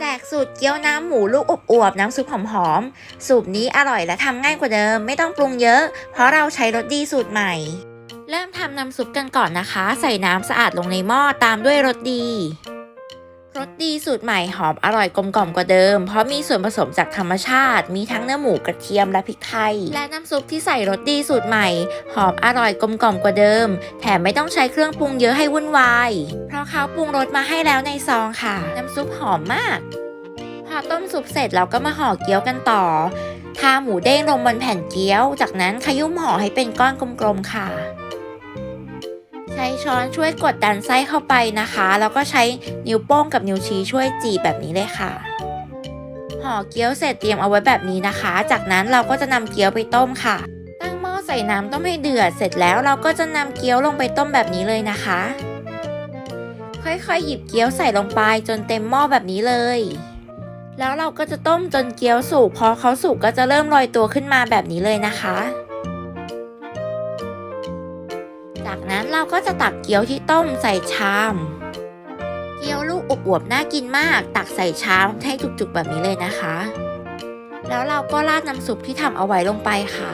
แจกสูตรเกี๊ยวน้ำหมูลูกอบอวบน้ำซุปหอมๆ สูตรนี้อร่อยและทำง่ายกว่าเดิม ไม่ต้องปรุงเยอะ เพราะเราใช้รสดีสูตรใหม่ เริ่มทำน้ำซุปกันก่อนนะคะ ใส่น้ำสะอาดลงในหม้อตามด้วยรสดีรสดีสูตรใหม่หอมอร่อยกลมกล่อมกว่าเดิม เพราะมีส่วนผสมจากธรรมชาติ มีทั้งเนื้อหมูกระเทียมและพริกไทย และน้ำซุปที่ใส่รสดีสูตรใหม่ หอมอร่อยกลมกล่อมกว่าเดิม แถมไม่ต้องใช้เครื่องปรุงเยอะให้วุ่นวาย ราะเขาปรุงรสมาให้แล้วในซองค่ะ น้ำซุปหอมมาก พอต้มซุปเสร็จเราก็มาห่อเกี๊ยวกันต่อ ทาหมูเด้งลงบนแผ่นเกี๊ยว จากนั้นขยุ่มห่อให้เป็นก้อนกลมๆค่ะ ใช้ช้อนช่วยกดดันไส้เข้าไปนะคะ แล้วก็ใช้นิ้วโป้งกับนิ้วชี้ช่วยจีบแบบนี้เลยค่ะห่อเกี๊ยวเสร็จเตรียมเอาไว้แบบนี้นะคะ จากนั้นเราก็จะนำเกี๊ยวไปต้มค่ะ ตั้งหม้อใส่น้ำต้มให้เดือด เสร็จแล้วเราก็จะนำเกี๊ยวลงไปต้มแบบนี้เลยนะคะ ค่อยๆ หยิบเกี๊ยวใส่ลงไปจนเต็มหม้อแบบนี้เลย แล้วเราก็จะต้มจนเกี๊ยวสุกพอเขาสุกก็จะเริ่มลอยตัวขึ้นมาแบบนี้เลยนะคะ จากนั้นเราก็จะตักเกี๊ยวที่ต้มใส่ชาม เกี๊ยวลูกอบอวบๆน่ากินมาก ตักใส่ชามให้จุกๆแบบนี้เลยนะคะ แล้วเราก็ราดน้ำซุปที่ทำเอาไว้ลงไปค่ะ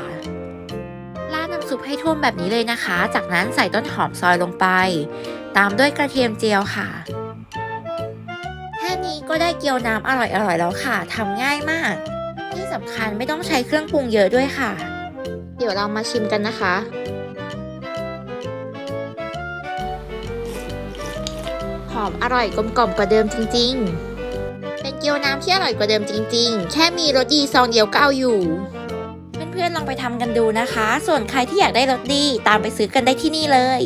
ซุปให้ท่วมแบบนี้เลยนะคะ จากนั้นใส่ต้นหอมซอยลงไป ตามด้วยกระเทียมเจียวค่ะ แค่นี้ก็ได้เกี๊ยวน้ำอร่อยๆแล้วค่ะทำง่ายมาก ที่สำคัญไม่ต้องใช้เครื่องปรุงเยอะด้วยค่ะ เดี๋ยวเรามาชิมกันนะคะ หอมอร่อยกลมกล่อมกว่าเดิมจริง ๆ เป็นเกี๊ยวน้ำที่อร่อยกว่าเดิมจริง ๆ แค่มีรสดีซองเดียวก็เอาอยู่ พื่อนๆลองไปทำกันดูนะคะ ส่วนใครที่อยากได้รสดี ตามไปซื้อกันได้ที่นี่เลย